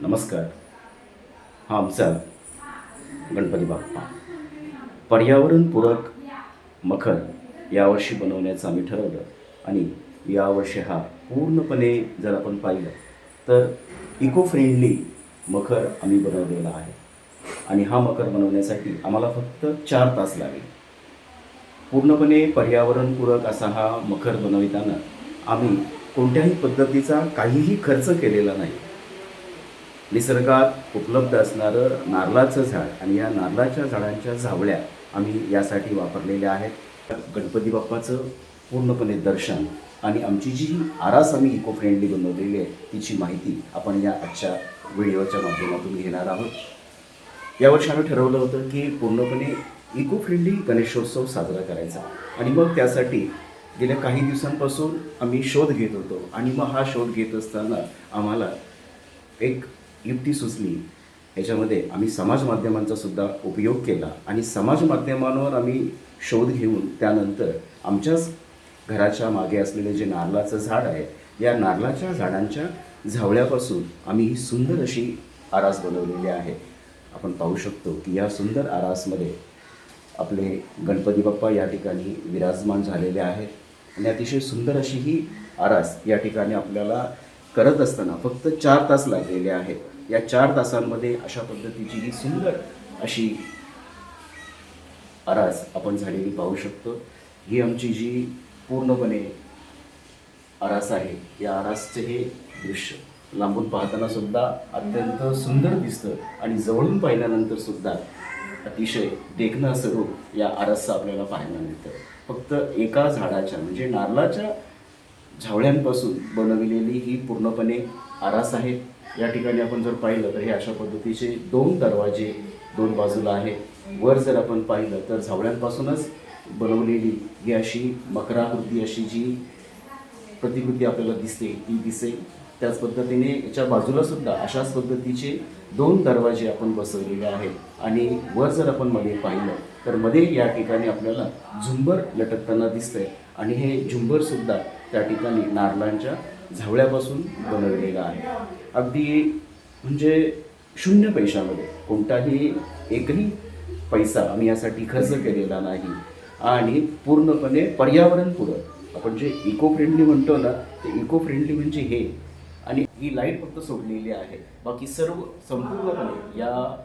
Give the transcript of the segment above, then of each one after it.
नमस्कार. हा आमचा गणपती बाप्पा. पर्यावरणपूरक मखर यावर्षी बनवण्याचं आम्ही ठरवलं आणि यावर्षी हा पूर्णपणे जर आपण पाहिलं तर इको फ्रेंडली मखर आम्ही बनवलेला आहे. आणि हा मखर बनवण्यासाठी आम्हाला फक्त चार तास लागेल. पूर्णपणे पर्यावरणपूरक असा हा मखर बनविताना आम्ही कोणत्याही पद्धतीचा काहीही खर्च केलेला नाही. निसर्गात उपलब्ध असणारं नारळाचं झाड आणि या नारळाच्या झाडांच्या झावळ्या आम्ही यासाठी वापरलेल्या आहेत. गणपती बाप्पाचं पूर्णपणे दर्शन आणि आमची जी आरास आम्ही इको फ्रेंडली बनवलेली आहे तिची माहिती आपण या आजच्या व्हिडिओच्या माध्यमातून घेणार आहोत. यावर्षी आम्ही ठरवलं होतं की पूर्णपणे इको फ्रेंडली गणेशोत्सव साजरा करायचा आणि मग त्यासाठी गेल्या काही दिवसांपासून आम्ही शोध घेत होतो आणि मग हा शोध घेत असताना आम्हाला एक युक्ती सुचली. याच्यामध्ये आम्ही समाज माध्यमांचा सुद्धा उपयोग केला आणि समाज माध्यमांवर आम्ही शोध घेऊन त्यानंतर आमच्याच घराच्या मागे असलेले जे नारळाचं झाड आहे या नारळाच्या झाडांच्या झावळ्यापासून आम्ही ही सुंदर अशी आरास बनवलेली आहे. आपण पाहू शकतो की या सुंदर आरासमध्ये आपले गणपती बाप्पा या ठिकाणी विराजमान झालेले आहेत आणि अतिशय सुंदर अशी ही आरास या ठिकाणी आपल्याला करत असताना फक्त चार तास लागलेले आहेत. या चार तासांमध्ये अशा पद्धतीची ही सुंदर अशी आरास आपण झालेली पाहू शकतो. ही आमची जी पूर्णपणे आरास आहे या आरासचे हे दृश्य लांबून पाहताना सुद्धा अत्यंत सुंदर दिसतं आणि जवळून पाहिल्यानंतर सुद्धा अतिशय देखणं असं रूप या आरासचं आपल्याला पाहायला मिळतं. फक्त एका झाडाच्या म्हणजे नारळाच्या झावळ्यांपासून बनविलेली ही पूर्णपणे आरास आहे. या ठिकाणी आपण जर पाहिलं तर हे अशा पद्धतीचे दोन दरवाजे दोन बाजूला आहेत. वर जर आपण पाहिलं तर झावळ्यांपासूनच बनवलेली ही अशी मकराकृती अशी जी प्रतिकृती आपल्याला दिसते ती दिसेल. त्याच पद्धतीने याच्या बाजूला सुद्धा अशाच पद्धतीचे दोन दरवाजे आपण बसवलेले आहेत. आणि वर जर आपण मध्ये पाहिलं तर मध्ये या ठिकाणी आपल्याला झुंबर लटकताना दिसतंय. आणि हे झुंबर सुद्धा त्या ठिकाणी नारळांच्या झावळ्यापासून बनवलेला आहे. अगदी म्हणजे शून्य पैशामध्ये. कोणताही एकही पैसा आम्ही यासाठी खर्च केलेला नाही. आणि पूर्णपणे पर्यावरणपूरक आपण जे इको फ्रेंडली म्हणतो ना ते इको फ्रेंडली म्हणजे हे. आणि ही लाइट फक्त सोडलेली आहे. बाकी सर्व संपूर्णपणे या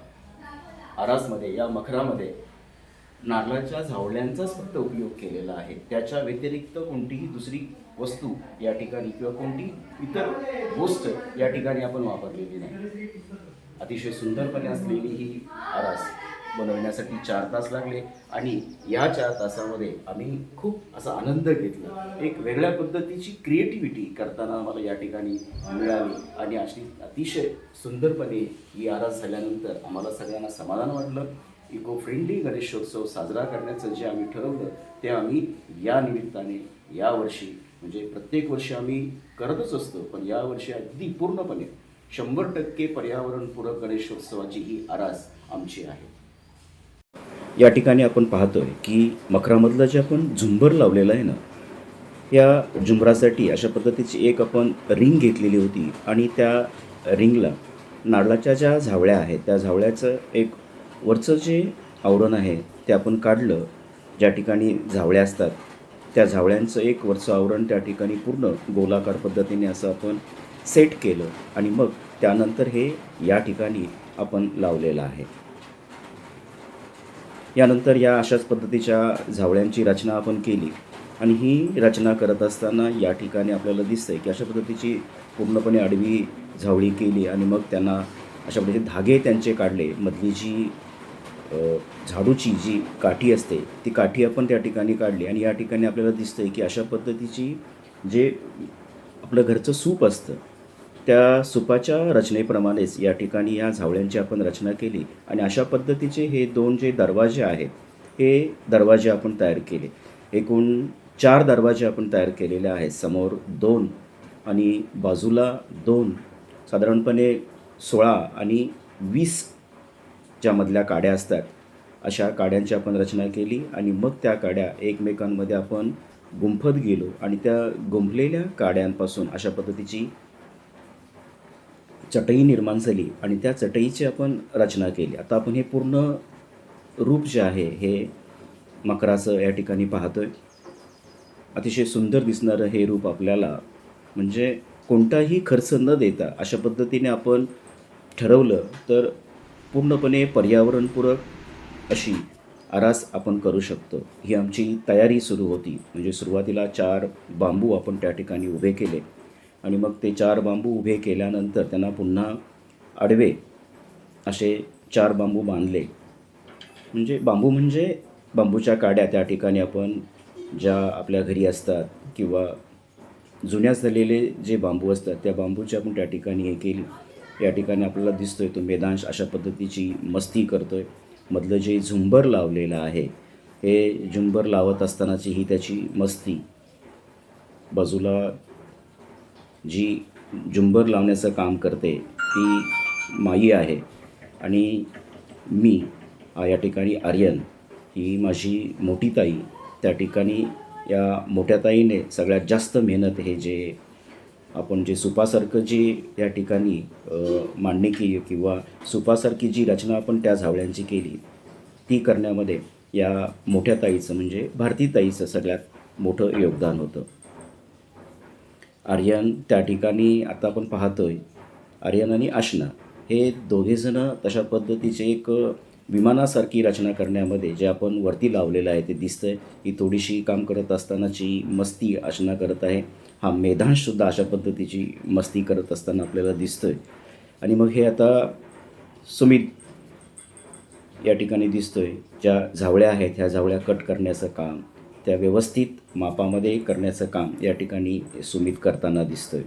आरासमध्ये या मखरामध्ये नारळाच्या झावळ्यांचाच फक्त उपयोग केलेला आहे. त्याच्या व्यतिरिक्त कोणतीही दुसरी वस्तू या ठिकाणी किंवा कोणती इतर गोष्ट या ठिकाणी आपण वापरलेली नाही. अतिशय सुंदरपणे असलेली ही आरास बनवण्यासाठी चार तास लागले आणि या चार तासामध्ये आम्ही खूप असा आनंद घेतला. एक वेगळ्या पद्धतीची क्रिएटिव्हिटी करताना आम्हाला या ठिकाणी मिळाली आणि अशी अतिशय सुंदरपणे ही आरास झाल्यानंतर आम्हाला सगळ्यांना समाधान वाटलं. इको फ्रेंडली गणेशोत्सव साजरा करण्याचं जे आम्ही ठरवलं ते आम्ही या निमित्ताने यावर्षी म्हणजे प्रत्येक वर्षी आम्ही करतच असतो पण यावर्षी अगदी पूर्णपणे शंभर टक्के पर्यावरणपूरक गणेशोत्सवाची ही आरास आमची आहे. या ठिकाणी आपण पाहतोय की मकरामधलं जे आपण झुंबर लावलेलं आहे ना या झुंबरासाठी अशा पद्धतीची एक आपण रिंग घेतलेली होती आणि त्या रिंगला नारळाच्या ज्या झावळ्या आहेत त्या झावळ्याचं एक वरचं जे आवरण आहे ते आपण काढलं. ज्या ठिकाणी झावळ्या असतात त्या झावळ्यांचं एक वरचं आवरण त्या ठिकाणी पूर्ण गोलाकार पद्धतीने असं आपण सेट केलं आणि मग त्यानंतर हे या ठिकाणी आपण लावलेलं आहे. यानंतर या अशाच पद्धतीच्या झावळ्यांची रचना आपण केली आणि ही रचना करत असताना या ठिकाणी आपल्याला दिसतंय की अशा पद्धतीची पूर्णपणे आडवी झावळी केली आणि मग त्यांना अशा पद्धतीचे धागे त्यांचे काढले. मधली जी झाडूची जी काठी असते ती काठी आपण त्या ठिकाणी काढली आणि या ठिकाणी आपल्याला दिसतंय की अशा पद्धतीची जे आपलं घरचं सूप असतं त्या सुपाच्या रचनेप्रमाणेच या ठिकाणी या झावळ्यांची आपण रचना केली आणि अशा पद्धतीचे हे दोन जे दरवाजे आहेत हे दरवाजे आपण तयार केले. एकूण चार दरवाजे आपण तयार केलेले आहेत समोर दोन आणि बाजूला दोन. साधारणपणे सोळा आणि वीस ज्यामधल्या काड्या असतात अशा काड्यांची आपण रचना केली आणि मग त्या काड्या एकमेकांमध्ये आपण गुंफत गेलो आणि त्या गुंफलेल्या काड्यांपासून अशा पद्धतीची चटई निर्माण झाली आणि त्या चटईची आपण रचना केली. आता आपण हे पूर्ण रूप जे आहे हे मकराचं या ठिकाणी पाहतोय. अतिशय सुंदर दिसणारं हे रूप आपल्याला म्हणजे कोणताही खर्च न देता अशा पद्धतीने आपण ठरवलं तर पूर्णपणे पर्यावरणपूरक अशी आरास आपण करू शकतो. ही आमची तयारी सुरू होती. म्हणजे सुरुवातीला चार बांबू आपण त्या ठिकाणी उभे केले. आणि मग ते चार बांबू उभे केल्यानंतर त्यांना पुन्हा आडवे असे चार बांबू बांधले. म्हणजे बांबू म्हणजे बांबूच्या काड्या. त्या ठिकाणी आपण ज्या आपल्या घरी असतात किंवा जुन्या झालेले जे बांबू असतात त्या बांबूची आपण त्या ठिकाणी हे केली. या ठिकाणी आपल्याला दिसतोय तो मेदांश अशा पद्धतीची मस्ती करतोय. मधलं जे झुंबर लावलेलं आहे हे झुंबर लावत असतानाची ही त्याची मस्ती. बाजूला जी झुंबर लावण्याचं काम करते ती माई आहे आणि मी या ठिकाणी आर्यन ही माझी मोठी ताई. त्या ठिकाणी या मोठ्या ताईने सगळ्यात जास्त मेहनत हे जे आपण जे सुपासारखं जे या ठिकाणी मांडणी केली किंवा सुपासारखी जी रचना आपण त्या झावळ्यांची केली ती करण्यामध्ये या मोठ्या ताईचं म्हणजे भारती ताईचं सगळ्यात मोठं योगदान होतं. आर्यन त्या ठिकाणी आता आपण पाहतोय आर्यन आणि आशना हे दोघेजणं तशा पद्धतीचे एक विमानासारखी रचना करण्यामध्ये जे आपण वरती लावलेलं आहे ते दिसतंय. ही थोडीशी काम करत असतानाची मस्ती आशना करत आहे. हा मेधांशसुद्धा अशा पद्धतीची मस्ती करत असताना आपल्याला दिसतोय. आणि मग हे आता सुमित या ठिकाणी दिसतो आहे ज्या झावळ्या आहेत ह्या झावळ्या कट करण्याचं काम त्या व्यवस्थित मापामध्ये करण्याचं काम या ठिकाणी सुमित करताना दिसतंय.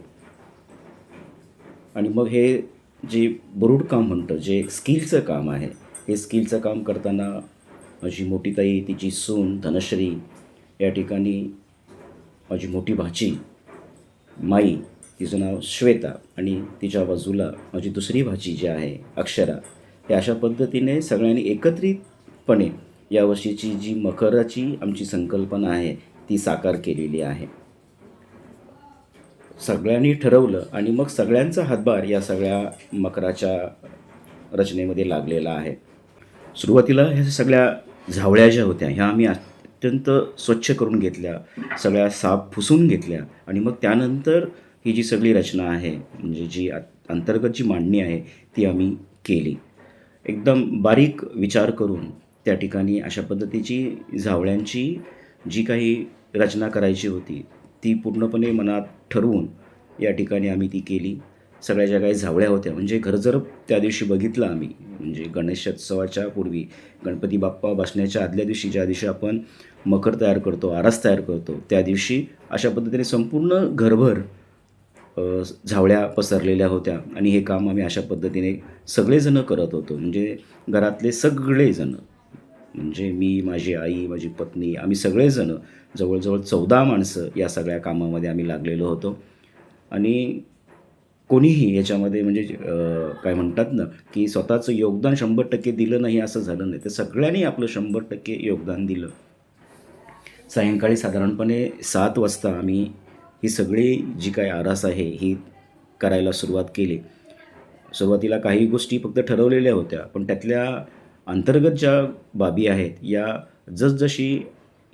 आणि मग हे जे बुरुड काम म्हणतं जे स्किलचं काम आहे हे स्किलचं काम करताना माझी मोठी ताई तिची सून धनश्री या ठिकाणी माझी मोठी भाची माई तिचं नाव श्वेता आणि तिच्या बाजूला माझी दुसरी भाची जी आहे अक्षरा हे अशा पद्धतीने सगळ्यांनी एकत्रितपणे यावर्षीची जी मकराची आमची संकल्पना आहे ती साकार केलेली आहे. सगळ्यांनी ठरवलं आणि मग सगळ्यांचा हातभार या सगळ्या मकराच्या रचनेमध्ये लागलेला आहे. सुरुवातीला ह्या सगळ्या झावळ्या ज्या होत्या ह्या आम्ही अत्यंत स्वच्छ करून घेतल्या सगळ्या साफ पुसून घेतल्या आणि मग त्यानंतर ही जी सगळी रचना आहे म्हणजे जी आ- अंतर्गत जी मांडणी आहे ती आम्ही केली. एकदम बारीक विचार करून त्या ठिकाणी अशा पद्धतीची झावळ्यांची जी काही रचना करायची होती ती पूर्णपणे मनात ठरवून या ठिकाणी आम्ही ती केली. सगळ्या ज्या काही झावळ्या होत्या म्हणजे घर जर त्या दिवशी बघितलं आम्ही म्हणजे गणेशोत्सवाच्या पूर्वी गणपती बाप्पा बसण्याच्या आदल्या दिवशी ज्या दिवशी आपण मकर तयार करतो आरस तयार करतो त्या दिवशी अशा पद्धतीने संपूर्ण घरभर झावळ्या पसरलेल्या होत्या. आणि हे काम आम्ही अशा पद्धतीने सगळेजणं करत होतो. म्हणजे घरातले सगळेजणं म्हणजे मी माझी आई माझी पत्नी आम्ही सगळेजणं जवळजवळ चौदा माणसं या सगळ्या कामामध्ये आम्ही लागलेलो होतो. आणि कोणीही याच्यामध्ये म्हणजे काय म्हणतात ना की स्वतःचं योगदान शंभर टक्के दिलं नाही असं झालं नाही. तर सगळ्यांनी आपलं शंभर टक्के योगदान दिलं. सायंकाळी साधारणपणे सात वाजता आम्ही ही सगळी जी काय आरास आहे ही करायला सुरुवात केली. सुरुवातीला काही गोष्टी फक्त ठरवलेल्या होत्या पण त्यातल्या अंतर्गत ज्या बाबी आहेत या जसजशी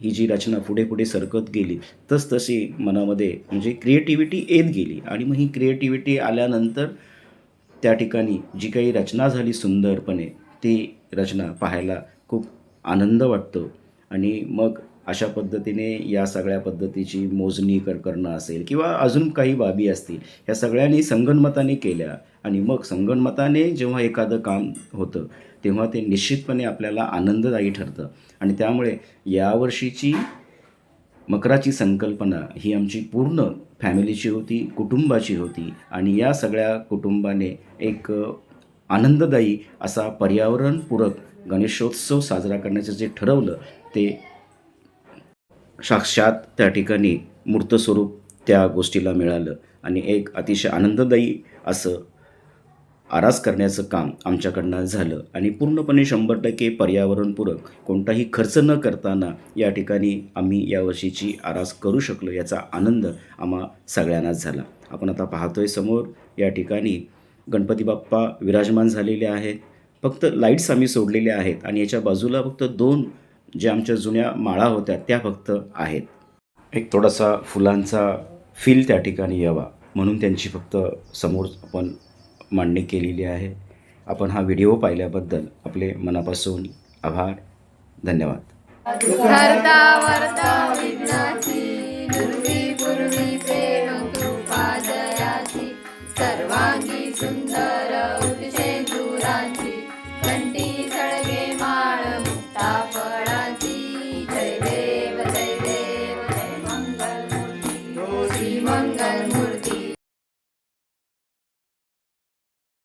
ही जी रचना पुढे पुढे सरकत गेली तसतशी मनामध्ये म्हणजे क्रिएटिव्हिटी येत गेली. आणि मग ही क्रिएटिव्हिटी आल्यानंतर त्या ठिकाणी जी काही रचना झाली सुंदरपणे ती रचना पाहायला खूप आनंद वाटतो. आणि मग अशा पद्धतीने या सगळ्या पद्धतीची मोजणी कर करणं असेल किंवा अजून काही बाबी असतील ह्या सगळ्यांनी संगणमताने केल्या. आणि मग संगणमताने जेव्हा एखादं काम होतं तेव्हा ते निश्चितपणे आपल्याला आनंददायी ठरतं. आणि त्यामुळे यावर्षीची मकराची संकल्पना ही आमची पूर्ण फॅमिलीची होती कुटुंबाची होती. आणि या सगळ्या कुटुंबाने एक आनंददायी असा पर्यावरणपूरक गणेशोत्सव साजरा करण्याचं जे ठरवलं ते साक्षात त्या ठिकाणी मूर्त स्वरूप त्या गोष्टीला मिळालं. आणि एक अतिशय आनंददायी असं आरास करण्याचं काम आमच्याकडनं झालं आणि पूर्णपणे शंभर टक्के पर्यावरणपूरक कोणताही खर्च न करताना या ठिकाणी आम्ही यावर्षीची आरास करू शकलो याचा आनंद आम्हा सगळ्यांनाच झाला. आपण आता पाहतोय समोर या ठिकाणी गणपती बाप्पा विराजमान झालेले आहेत. फक्त लाईट्स आम्ही सोडलेल्या आहेत आणि याच्या बाजूला फक्त दोन ज्या आमच्या जुन्या माळा होत्या त्या फक्त आहेत. एक थोडासा फुलांचा फील त्या ठिकाणी यावा म्हणून त्यांची फक्त समोर आपण मांडणी केलेली आहे. आपण हा व्हिडिओ पाहिल्याबद्दल आपले मनापासून आभार. धन्यवाद.